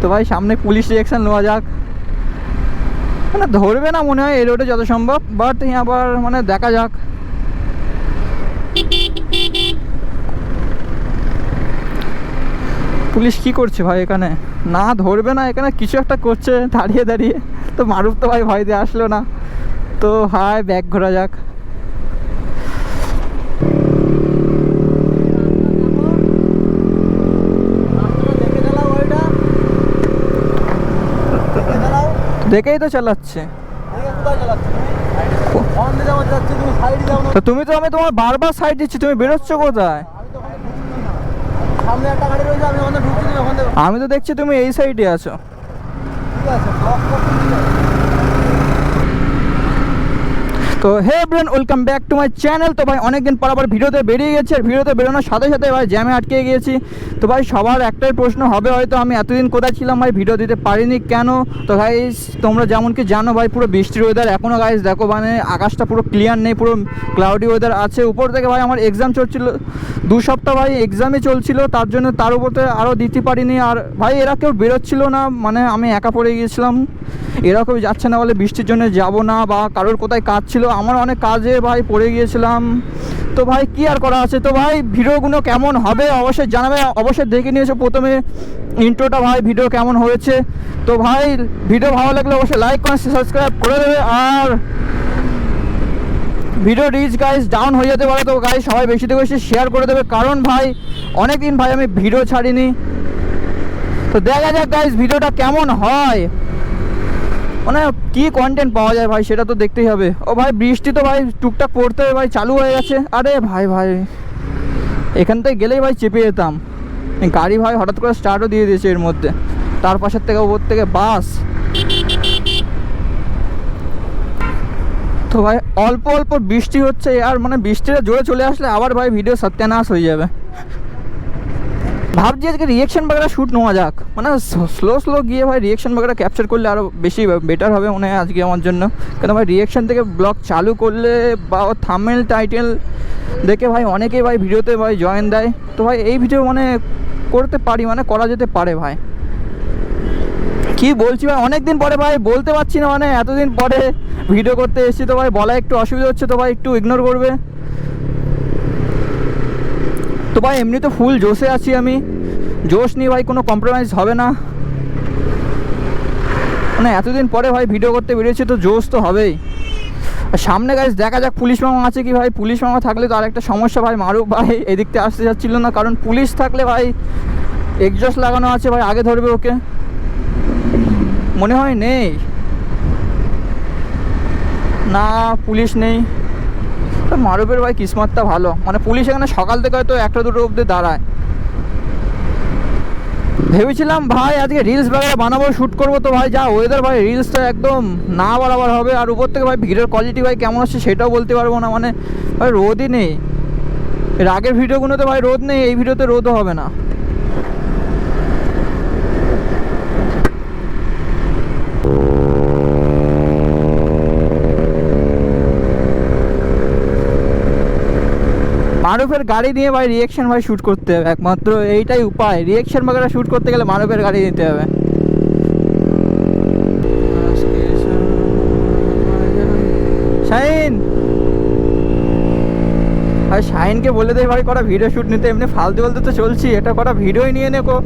তো ভাই, সামনে পুলিশ রিয়েকশন নেওয়া যাক। মানে ধরবে না মনে হয়, এই রোডে যত সম্ভব বাট আবার মানে দেখা যাক। পুলিশ কি করছে ভাই এখানে? না ধরবে না, এখানে কিছু একটা করছে, দাঁড়িয়ে দাঁড়িয়ে। তো মারুফ তো ভাই ভয় দিয়ে আসলো না। তো হায় ব্যাগ ঘোরা যাক। দেখেই তো চালাচ্ছে। তো তুমি তো আমি তোমার বারবার সাইড দিচ্ছি তুমি বেরোচ্ছ কোথায়? সামনে একটা গাড়ি রয়েছে আমি ওখানে ঢুকছি না ওখানে আমি তো দেখছি তুমি এই সাইডে আছো ঠিক আছে ব্লক করতে ঠিক আছে তো hey brain, welcome back to my channel. তো ভাই, অনেকদিন পর আবার ভিডিওতে বেরিয়ে গেছে, আর ভিডিওতে বেরোনোর সাথে সাথে ভাই জ্যামে আটকে গিয়েছি। তো ভাই, সবার একটাই প্রশ্ন, হবে হয়তো আমি এতদিন কোথায় ছিলাম ভাই? ভিডিও দিতে পারিনি কেন? তো গাইস তোমরা যেমন কি জানো ভাই, পুরো বৃষ্টির ওয়েদার এখনও গাইস দেখো মানে আকাশটা পুরো ক্লিয়ার নেই, পুরো ক্লাউডি ওয়েদার আছে। উপর থেকে ভাই, আমার এক্সাম চলছিল, দু সপ্তাহ ভাই এক্সামই চলছিল, তার জন্য তার উপর থেকে আরও দিতে পারিনি। আর ভাই, এরা কেউ বেরোচ্ছিল না মানে আমি একা পড়ে গিয়েছিলাম। এরা কেউ যাচ্ছে না বলে বৃষ্টির জন্য যাব না বা কারোর কোথায় কাজ ছিল আমার অনেক কাজে ভাই পড়ে গিয়েছিলাম। তো ভাই, কি আর করা আছে? তো ভাই, ভিডিওগুলো কেমন হবে অবশ্যই জানাবে। অবশ্যই দেখে নিয়েছো প্রথমে ইন্ট্রোটা ভাই ভিডিও কেমন হয়েছে। তো ভাই ভিডিও ভালো লাগলে অবশ্যই লাইক করে সাবস্ক্রাইব করে দেবে। আর ভিডিও রিচ গাইস ডাউন হয়ে যেতে পারে, তো গাইস সবাই বেশি থেকে বেশি শেয়ার করে দেবে। কারণ ভাই অনেক দিন ভাই আমি ভিডিও ছাড়িনি। তো দেখা যাক গাইস ভিডিওটা কেমন হয়। মানে কি কন্টেন্ট পাওয়া যায় ভাই, সেটা তো দেখতেই হবে। ও ভাই, বৃষ্টি তো ভাই টুকটাক পড়তে ভাই, চালু হয়ে গেছে। আরে ভাই ভাই, এখান থেকে গেলেই ভাই চেপে যেতাম। গাড়ি ভাই হঠাৎ করে স্টার্টও দিয়ে দিয়েছে এর মধ্যে। তার পাশের থেকে ওপর থেকে বাস। তো ভাই, অল্প অল্প বৃষ্টি হচ্ছে, আর মানে বৃষ্টিটা জোরে চলে আসলে আবার ভাই ভিডিও সত্যানাশ হয়ে যাবে। ভাবছি আজকে রিয়েকশন বাগেরা শ্যুট নেওয়া যাক। মানে স্লো স্লো গিয়ে ভাই রিয়েকশন বাগেরা ক্যাপচার করলে আরও বেশি বেটার হবে মনে হয় আজকে আমার জন্য। কেন ভাই রিয়েকশন থেকে ব্লগ চালু করলে বা থামেল টাইটেল দেখে ভাই অনেকেই ভাই ভিডিওতে ভাই জয়েন দেয়। তো ভাই এই ভিডিও মানে করতে পারি মানে করা যেতে পারে ভাই। কি বলছি ভাই? অনেক দিন পরে ভাই বলতে পারছি না মানে এতদিন পরে ভিডিও করতে এসেছি তো ভাই, বলা একটু অসুবিধা হচ্ছে তো ভাই, একটু ইগনোর করবে। তো ভাই এমনি তো ফুল জোশে আছি আমি। জোশ নিয়ে ভাই কোনো কম্প্রোমাইজ হবে না। মানে এতদিন পরে ভাই ভিডিও করতে বেরিয়েছি তো জোশ তো হবেই। আর সামনে গাছ দেখা যাক পুলিশ মামা আছে কি ভাই। পুলিশ মামা থাকলে তো আরেকটা সমস্যা ভাই, মারুক ভাই, এদিক থেকে আসতে যাচ্ছিল না। কারণ পুলিশ থাকলে ভাই এক্সজস্ট লাগানো আছে ভাই, আগে ধরবে ওকে। মনে হয় নেই। না, পুলিশ নেই। মারুফের ভাই কিসমতটা ভালো। মানে পুলিশ এখানে সকাল থেকে হয়তো একটা দুটো অব্দি দাঁড়ায়। ভেবেছিলাম, ভাই, আজকে রিলস বাগেরা বানাবো শ্যুট করব তো ভাই, যা ওয়েদার ভাই রিলসটা একদম না বরাবর হবে। আর উপর থেকে ভাই ভিডিওর কোয়ালিটি ভাই কেমন আসছে সেটাও বলতে পারব না। মানে ভাই রোদই নেই। এর আগের ভিডিওগুলোতে ভাই রোদ নেই, এই ভিডিওতে রোদও হবে না। মারুফের গাড়ি নিয়ে ভাই রিয়েকশন ভাই শ্যুট করতে হবে, একমাত্র এইটাই উপায়। রিয়েকশন বাগেরা শ্যুট করতে গেলে মারুফের গাড়ি নিতে হবে। শাইন ভাই শাইনকে বলে দেয় ভাই, কটা ভিডিও শ্যুট নিতে, এমনি ফালতু ফালতু তো চলছি, এটা কটা ভিডিওই নিয়ে নেকো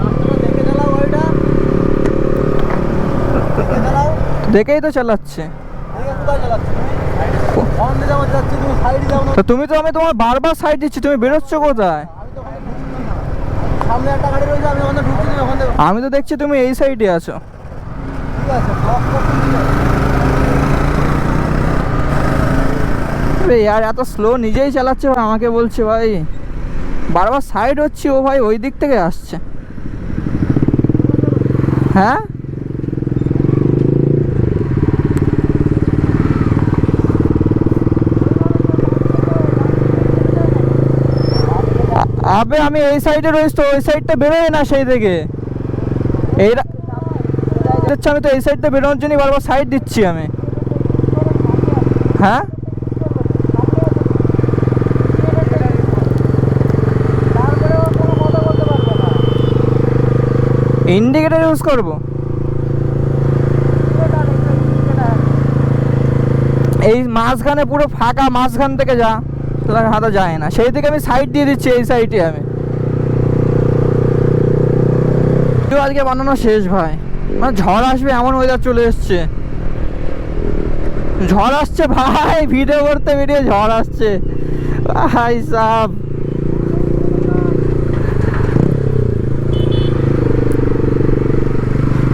রাস্তাটা দেখে চালাও ওইটা দেখে চালাও দেখেই তো চালাচ্ছে দেখে কোথায় চালাচ্ছ তুমি হর্ন দিতে আমার যাচ্ছি তুমি না তো তুমি তো আমি তোমার বারবার সাইড দিচ্ছি, তুমি বেরোচ্ছ কোথায়? আমি তো দেখছি তুমি এই সাইডে আছো। আরে এত স্লো নিজেই চালাচ্ছে ভাই, আমাকে বলছে ভাই। বারবার সাইড হচ্ছে ও ভাই, ওই দিক থেকে আসছে। হ্যাঁ? আবে, আমি এই সাইডে রয়েছি তো, ওই সাইডটা বেরোয় না সেই থেকে এই রা- আমি তো এই সাইডটা বেরোনোর জন্য বারবার সাইড দিচ্ছি আমি। হ্যাঁ? ইন্ডিকেটার ইউজ করব? এই মাঝখানে পুরো ফাঁকা মাঝখান থেকে যা। তাহলে হাতে যায় না। সেই থেকে আমি সাইড দিয়ে দিচ্ছি, এই সাইডে আমি। আজকে বানানো শেষ ভাই। মানে ঝড় আসবে, এমন ওয়েদার চলে এসছে। ঝড় আসছে ভাই ভিডিও করতে ভিডিও ঝড় আসছে। ভাই সাব।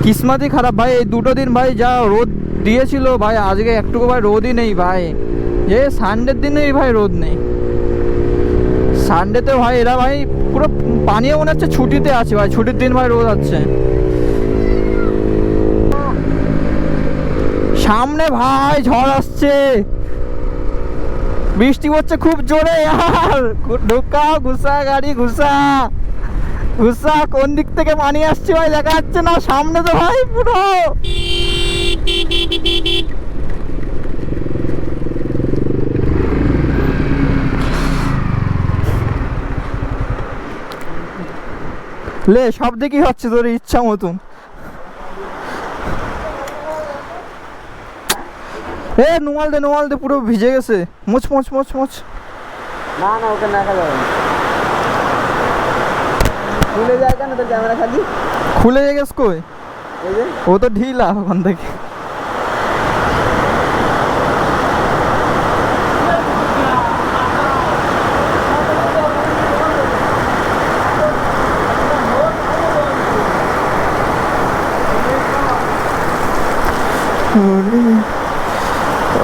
কিসমতই খারাপ ভাই, এই দুটো দিন ভাই যা রোদ দিয়েছিল ভাই, আজকে একটুকু ভাই রোদই নেই ভাই। যে সানডের দিনেই ভাই রোদ নেই। সানডেতে ভাই এরা ভাই পুরো পানিও মনে হচ্ছে ছুটিতে আছে ভাই, ছুটির দিন ভাই রোদ আছে। সামনে ভাই ঝড় আসছে। বৃষ্টি পড়ছে খুব জোরে আর। ঢোকা ঘুষা, গাড়ি ঘুষা। ঘুষা কোন দিক থেকে পানি আসছে ভাই, দেখা যাচ্ছে না। সামনে তো ভাই পুরো লে সব দিকেই হচ্ছে তোর ইচ্ছা মতন। এ নোয়াল দে নোয়াল দে পুরো ভিজে গেছে। মোচ মোচ মোচ মোচ না না ওকে না যাবে খুলে যায় কেন তোর ক্যামেরা খালি? খুলে গেছে কই? ও তো ঢিলা ওখান থেকে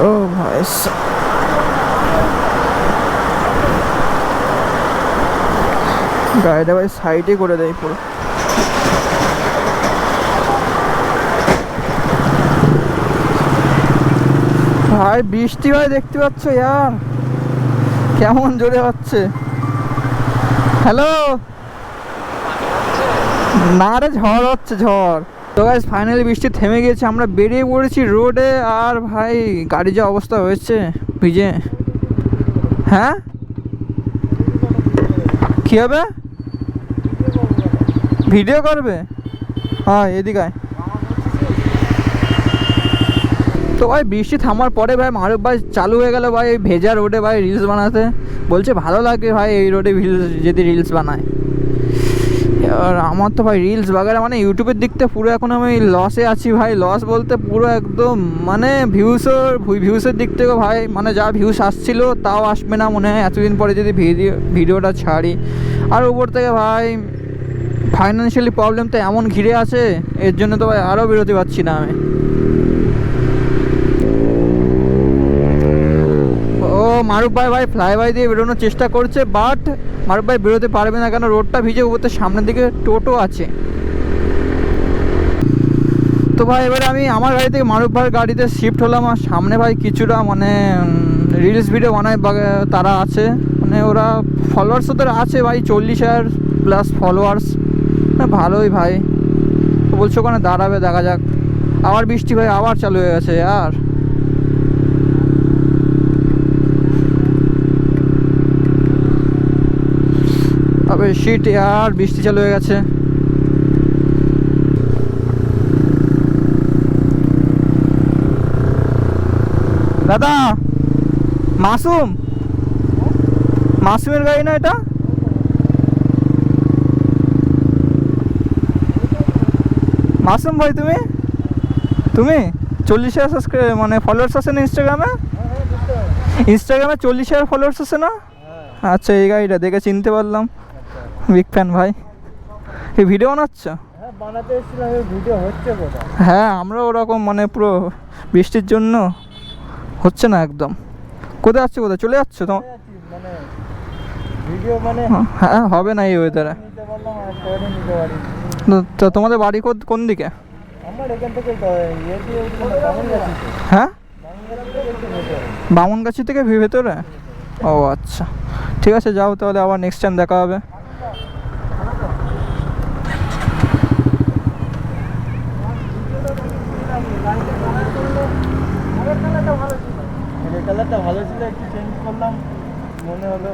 ও ভাই সা- গাড়িটা ভাই সাইডে করে দেয় পুরো। ভাই, বৃষ্টি ভাই দেখতে পাচ্ছ ইয়ার? কেমন জোরে হচ্ছে? হ্যালো? না রে, ঝড় হচ্ছে, ঝড়। তো গাইজ ফাইনালি বৃষ্টি থেমে গিয়েছে, আমরা বেরিয়ে পড়েছি রোডে। আর ভাই গাড়ি যে অবস্থা হয়েছে, ভিজে। হ্যাঁ? কি হবে? ভিডিও করবে? হ্যাঁ এদিকে। তো ভাই, বৃষ্টি থামার পরে ভাই, মারুফ ভাই চালু হয়ে গেল ভাই ভেজা রোডে ভাই রিলস বানাতে। বলছে, ভালো লাগে ভাই এই রোডে রিলস যদি রিলস বানায়। এবার আমার তো ভাই রিলস বাগারে মানে ইউটিউবের দিক থেকে পুরো এখন আমি লসে আছি ভাই। লস বলতে পুরো একদম মানে ভিউসের ভিউসের দিক থেকে ভাই মানে যা ভিউস আসছিল তাও আসবে না মনে হয়। এতদিন পরে যদি ভিডিও, ভিডিওটা ছাড়ি। আর উপর থেকে ভাই ফাইন্যান্সিয়ালি প্রবলেম তো এমন ঘিরে আছে, এর জন্য তো ভাই আরও বেরোতে পারছি না আমি। ও, মারুফ ভাই ভাই ফ্লাই বাই দিয়ে বেরোনোর চেষ্টা করছে বাট মারুফ ভাই বেরোতে পারবে না কেন? রোডটা ভিজে উপর সামনের দিকে টোটো আছে। তো ভাই, এবারে আমি আমার গাড়ি থেকে মারুফ ভাইয়ের গাড়িতে শিফট হলাম, আর সামনে ভাই কিছুটা মানে রিলস ভিডিও বানায় তারা আছে। মানে ওরা ফলোয়ার্স ওদের আছে ভাই, চল্লিশ হাজার প্লাস ফলোয়ার্স ভালোই ভাই। বলছো ওখানে দাঁড়াবে, দেখা যাক। আবার বৃষ্টি ভাই আবার চালু হয়ে গেছে, আর? তবে শীত আর বৃষ্টি চালু হয়ে গেছে। দাদা, মাসুম? মাসুমের গাড়ি না এটা? মাসুম ভাই তুমি? তুমি? চল্লিশ হাজার সাবস্ক্রাইব মানে ফলোয়ার্স আছে না ইনস্টাগ্রামে ইনস্টাগ্রামে চল্লিশ হাজার ফলোয়ার্স আছে না? আচ্ছা এই গাড়িটা দেখে চিনতে পারলাম। বিগ ফ্যান ভাই। এই ভিডিও বানাচ্ছ? হ্যাঁ ভিডিও হচ্ছে হ্যাঁ আমরা ওরকম মানে পুরো বৃষ্টির জন্য হচ্ছে না একদম। কোথায় যাচ্ছে কোথায়? চলে যাচ্ছে তো? মানে ভিডিও মানে হ্যাঁ হবে না এই ওয়েদারে তো তোমাদের বাড়ি কোন দিকে? হ্যাঁ? বামুনগাছি থেকে ভেতরে? ও আচ্ছা। ঠিক আছে, যাও তাহলে আবার নেক্সট টাইম দেখা হবে। কালারটা ভালো ছিল। একটু চেঞ্জ করলাম, মনে হলো।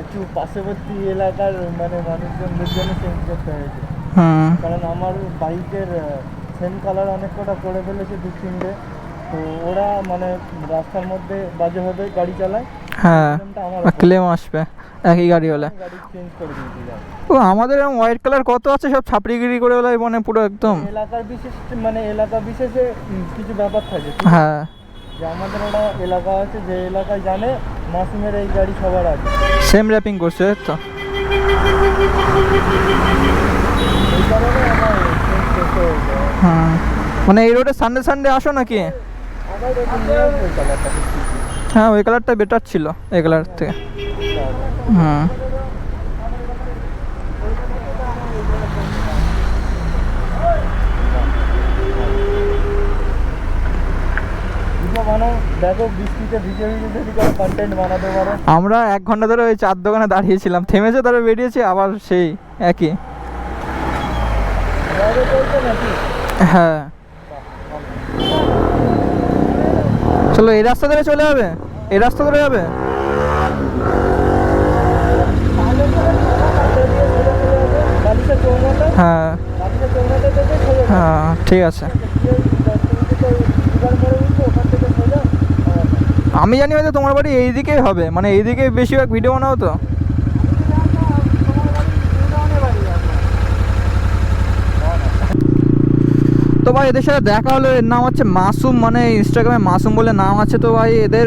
একটু পার্শ্ববর্তী এলাকার মানে মানুষজনদের জন্য চেঞ্জ করতে হয়েছে। কারণ আমার বাইকের সেম কালার অনেক কটা করে ফেলেছে দু তিনটে। তো ওরা মানে রাস্তার মধ্যে বাজেভাবে গাড়ি চালায়। হ্যাঁ আমার ক্লেম আসবে একই গাড়ি হলে। ও আমাদের হোয়াইট কালার কত আছে? সব ছাপড়িগিরি করে ওলাই মানে পুরো একদম। এলাকার বিশেষ মানে এলাকা বিশেষে কিছু ব্যাপার থাকে। হ্যাঁ। যে আমাদের একটা এলাকা আছে যে এলাকায় জানে মাসুমের এই গাড়ি সবার আছে সেম র্যাপিং করছে তো। এই কারণে আমার হ্যাঁ। মানে এই রোডে সানডে সানডে আসো নাকি? হ্যাঁ ওই কালারটা বেটার ছিল এই কালার থেকে। হুম দেখো বৃষ্টিতে ভিজে ভিজে যদি কোনো কন্টেন্ট বানাতে পারো। আমরা এক ঘণ্টা ধরে ওই চার দোকানে দাঁড়িয়েছিলাম। থেমেছে তারপরে বেরিয়েছে আবার সেই একই। হ্যাঁ। চলো এই রাস্তা ধরে চলে যাবে? এই রাস্তা ধরে যাবে? হ্যাঁ। হ্যাঁ ঠিক আছে গিয়ে দশ মিনিটে তো দুবার করে উঠবে ওখান থেকে সোজা আমার আমি জানি হয়তো তোমার বাড়ি এইদিকেই হবে মানে এইদিকে বেশিরভাগ ভিডিও বানাও তো। তো ভাই, এদের সাথে দেখা হলো, এর নাম হচ্ছে মাসুম মানে ইনস্টাগ্রামে মাসুম বলে নাম আছে তো ভাই, এদের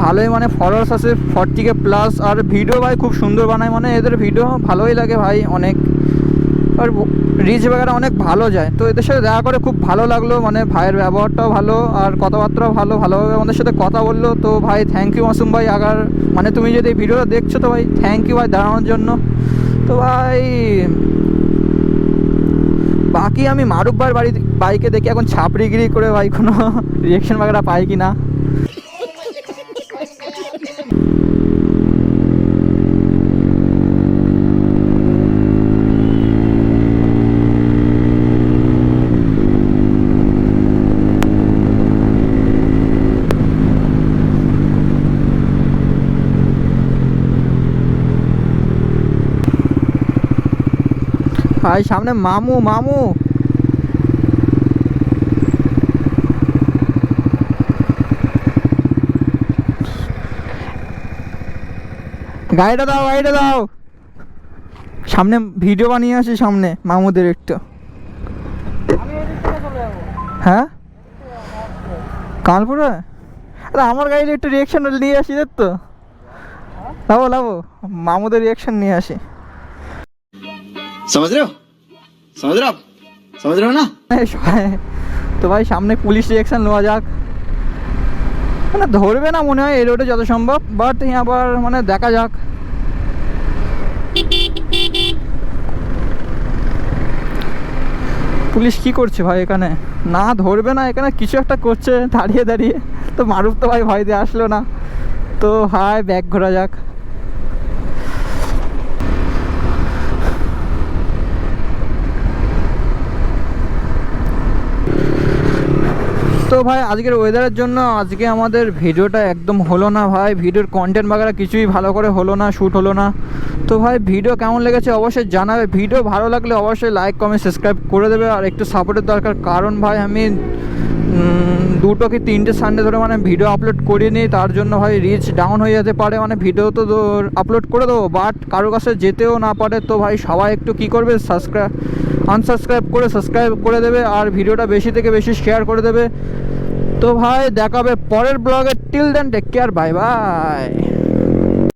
ভালোই মানে ফলোয়ার্স আছে ফর্টি কে প্লাস আর ভিডিও ভাই খুব সুন্দর বানায় মানে এদের ভিডিও ভালোই লাগে ভাই, অনেক। আর রিচ বাগেরা অনেক ভালো যায়। তো এদের সাথে দেখা করে খুব ভালো লাগল মানে ভাইয়ের ব্যবহারটাও ভালো আর কথাবার্তাও ভালো, ভালোভাবে আমাদের সাথে কথা বলল। তো ভাই থ্যাংক ইউ মাসুম ভাই আগার মানে তুমি যদি এই ভিডিওটা দেখছ তো ভাই থ্যাংক ইউ ভাই দাঁড়ানোর জন্য। তো ভাই, বাকি আমি ভাইয়ের বাড়ি বাইকে দেখি এখন ছাপড়িগিরি করে ভাই কোনো রিয়েকশন বাগেরা পাই কি না ভাই, সামনে মামু মামু। গাড়িটা দাও গাড়িটা দাও। সামনে ভিডিও বানিয়ে আসি সামনে মামুদের একটু। হ্যাঁ? কানপুরে? আরে আমার গাড়ির একটু রিয়েকশন নিয়ে আসি তো লাবো লাবো। মামুদের রিয়েকশন নিয়ে আসি। समझ रहे हो समझ रहे हो आप समझ रहे हो ना এই সবাই- তো ভাই সামনে পুলিশ রিয়েকশন নেওয়া যাক মানে ধরবে না মনে হয় এই রোডে যত সম্ভব বাট আবার মানে দেখা যাক পুলিশ কি করছে ভাই এখানে না ধরবে না এখানে কিছু একটা করছে দাঁড়িয়ে দাঁড়িয়ে তো মারুফ তো ভাই ভয় দিয়ে আসলো না তো হাই ব্যাগ ঘোরা যাক তো ভাই, আজকের ওয়েদারের জন্য আজকে আমাদের ভিডিওটা একদম হলো না ভাই। ভিডিওর কন্টেন্ট বাগেরা কিছুই ভালো করে হলো না শ্যুট হলো না। তো ভাই ভিডিও কেমন লেগেছে অবশ্যই জানাবে। ভিডিও ভালো লাগলে অবশ্যই লাইক কমেন্ট সাবস্ক্রাইব করে দেবে। আর একটু সাপোর্টের দরকার। কারণ ভাই, আমি দুটো কি তিনটে সানডে ধরে মানে ভিডিও আপলোড করিনি, তার জন্য হয় রিচ ডাউন হয়ে যেতে পারে মানে ভিডিও তো আপলোড করে দেবো বাট কারও কাছে যেতেও না পারে, তো ভাই সবাই একটু কি করবে সাবস্ক্রাইব আনসাবস্ক্রাইব করে সাবস্ক্রাইব করে দেবে, আর ভিডিওটা বেশি থেকে বেশি শেয়ার করে দেবে। তো ভাই দেখাবে পরের ব্লগে till then take care bye bye